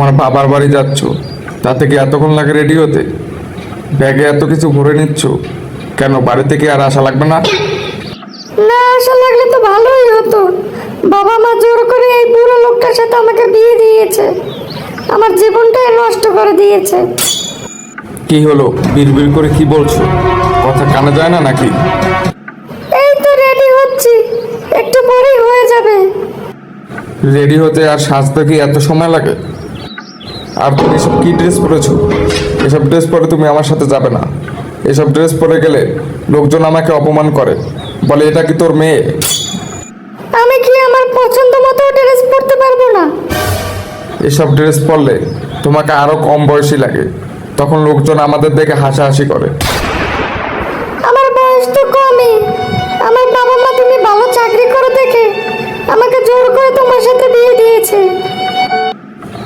তোমার বাবার বাড়ি যাচ্ছ? তাতে কি এতক্ষণ লাগে রেডি হতে? ব্যাগে এত কিছু ভরে নিচ্ছ? কেন বাড়ি থেকে আর আসা লাগবে না? না আসা লাগলে তো ভালোই হতো। বাবা মা জোর করে এই বুড়ো লোকটার সাথে আমাকে বিয়ে দিয়েছে। আমার জীবনটাই নষ্ট করে দিয়েছে। কি হলো? বিড়বিড় করে কি বলছো? কথা কানে যায় না নাকি? এই তো রেডি হচ্ছি। একটু পরেই হয়ে যাবে। রেডি হতে আর সাজতে কি এত সময় লাগে? আর তুমি এসব কী ড্রেস পরেছো? এসব ড্রেস পরে তুমি আমার সাথে যাবে না। এসব ড্রেস পরে গেলে লোকজন আমাকে অপমান করে। বলে এটা কি তোর মেয়ে? আমি কি আমার পছন্দ মতো ড্রেস পরতে পারব না? এসব ড্রেস পরলে তোমাকে আরও কম বয়সী লাগে। তখন লোকজন আমাদের দেখে হাসাহাসি করে।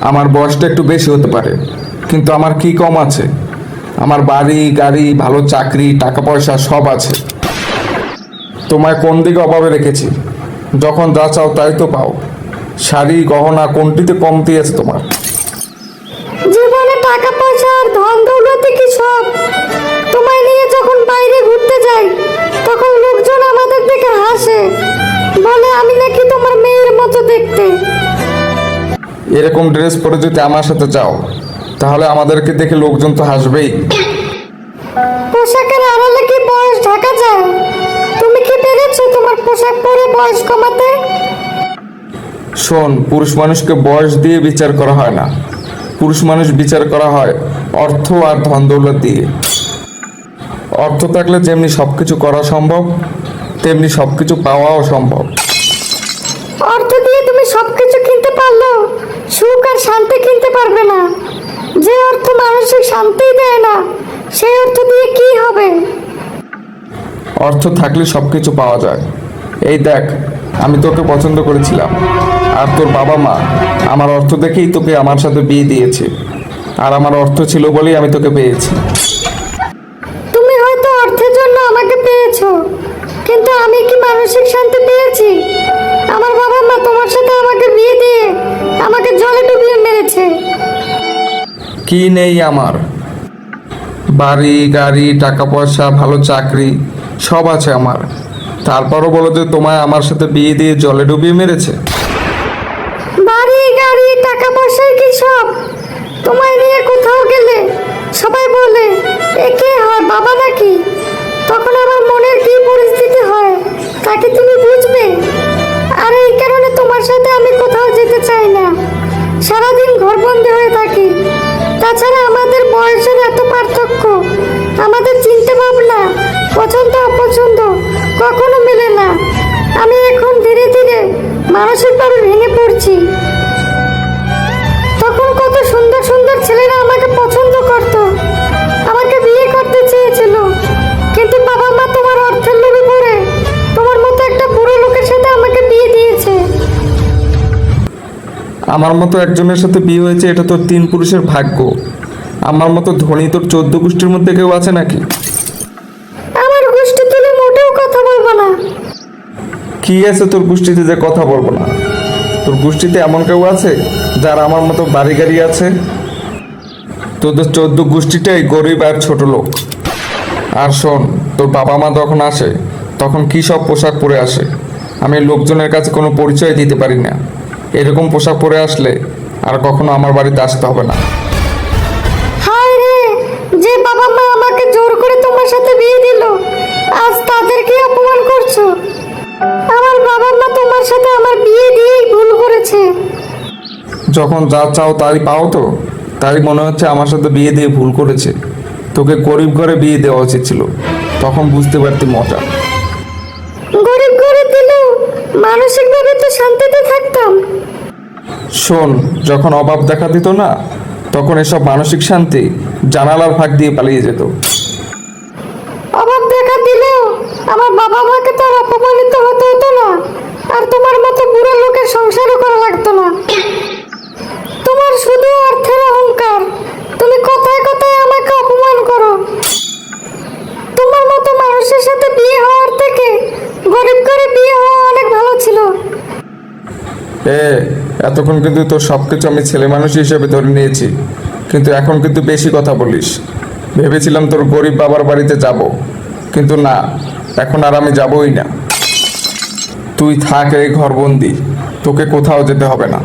আমার বয়সটা একটু বেশি হতে পারে, কিন্তু আমার কি কম আছে? আমার বাড়ি, গাড়ি, ভালো চাকরি, টাকা পয়সা সব আছে। তোমায় কোন দিকে অভাবে রেখেছি? যখন যা চাও তাই তো পাও। শাড়ি, গহনা, কোনটিতে কমতি আছে তোমার? জীবনে টাকা পয়সা আর ধন দৌলতে কি সব? তোমায় নিয়ে যখন বাইরে ঘুরতে যাই, তখন লোকজন আমাদের দিকে হাসে। এরকম ড্রেস পরে যদি আমার সাথে যাও তাহলে আমাদেরকে দেখে লোকজন তো হাসবেই। পোশাকের আড়ালে কি বয়স ঢাকা যায়? তুমি কি পেরেছ তোমার পোশাক পরে বয়স কমাতে? শোন পুরুষ মানুষকে বয়স দিয়ে বিচার করা হয় না। পুরুষ মানুষ বিচার করা হয় অর্থ আর ধন দৌলত দিয়ে। অর্থ থাকলে যেমনি সব কিছু করা সম্ভব তেমনি সব কিছু পাওয়াও সম্ভব। অর্থ দিয়ে তুমি সবকিছু কিনতে পারল সুখ আর শান্তি কিনতে পারবে না। যে অর্থ মানসিক শান্তি দেয় না সেই অর্থ দিয়ে কি হবে? অর্থ থাকলে সব কিছু পাওয়া যায়। এই দেখ আমি তোকে পছন্দ করেছিলাম। আর তোর বাবা মা আমার অর্থ দেখেই তোকে আমার সাথে বিয়ে দিয়েছে। আর আমার অর্থ ছিল বলেই আমি তোকে পেয়েছি। তুমি হয়তো অর্থের জন্য আমাকে পেয়েছ কিন্তু আমি কি মানসিক শান্তি পেয়েছি? আমার বাবা মা তোমার সাথে আমাকে বিয়ে দিয়ে আমাকে কি নেই আমার? বাড়ি, গাড়ি টাকা পয়সা ভালো চাকরি, সব আছে আমার। তারপরও বলো যে তোমায় আমার সাথে বিয়ে দিয়ে জলে ডুবিয়ে মেরেছে। বাড়ি, গাড়ি টাকা পয়সা কি সব? তোমায় নিয়ে কোথাও গেলে সবাই বলে একে হয়, বাবা নাকি? তখন আমার মনের কি পরিস্থিতি হয় তাকে তুমি বুঝবে? আর এই কারণে তোমার সাথে আমি কোথাও যেতে চাই না। সারাদিন ঘরবন্দি হয়ে থাকি। তাছাড়া আমাদের বয়সের এত পার্থক্য। আমাদের চিন্তা ভাবনা, পছন্দ, অপছন্দ কখনো মেলে না। আমি এখন ধীরে আমার মতো একজনের সাথে বিয়ে হয়েছে এটা তোর তিন পুরুষের ভাগ্য। আমার মতো ধনী তোর চোদ্দ গোষ্ঠীর মধ্যে কেউ আছে নাকি? আমার গোষ্ঠী তুলে মোটেও কথা বলব না। কি আছে তোর গোষ্ঠীতে যে কথা বলব না? তোর গোষ্ঠীতে এমন কেউ আছে যার আমার মতো বাড়ি গাড়ি আছে? তোদের চোদ্দ গোষ্ঠীটাই গরিব আর ছোট লোক। আর শোন তোর বাবা মা যখন আসে তখন কী সব পোশাক পরে আসে? আমি লোকজনের কাছে কোনো পরিচয় দিতে পারি না। এরকম পোশাক পরে আসলে আর কখনো আমার বাড়িতে আসতে হবে না। হায় রে যে বাবা মা আমাকে জোর করে তোমার সাথে বিয়ে দিল আজ তাদেরকে অপমান করছ। আমার বাবা মা তোমার সাথে আমার বিয়ে দিয়েই ভুল করেছে। যখন যা চাও তাই পাও তো তাই মনে হচ্ছে আমার সাথে বিয়ে দিয়ে ভুল করেছে। তোকে গরিব ঘরে বিয়ে দেওয়া উচিত ছিল তখন বুঝতে পারতি মজা। মানসিকভাবে তো শান্তিতে থাকতাম। শোন যখন অভাব দেখা দিত না তখন এসব মানসিক শান্তি জানালার ফাঁক দিয়ে পালিয়ে যেত। অভাব দেখা দিলেও আমার বাবা মাকে তো আর অপমানিত হতে হতো না আর তোমার মতো বুড়ো লোকের সংসারও করা লাগতো না তোমার শুধু অর্থের অহংকার তুমি কথায় কথায় আমাকে অপমান করো তোমার মতো মানুষের সাথে বিয়ে হওয়ার থেকে গরিব করে বিয়ে হওয়া অনেক ভালো ছিল এ এতক্ষণ কিন্তু তোর সব কিছু আমি ছেলে মানুষ হিসেবে ধরে নিয়েছি। কিন্তু এখন কিন্তু বেশি কথা বলিস। ভেবেছিলাম তোর গরিব বাবার বাড়িতে যাব। কিন্তু না, এখন আর আমি যাবই না। তুই থাক এই ঘরবন্দি। তোকে কোথাও যেতে হবে না।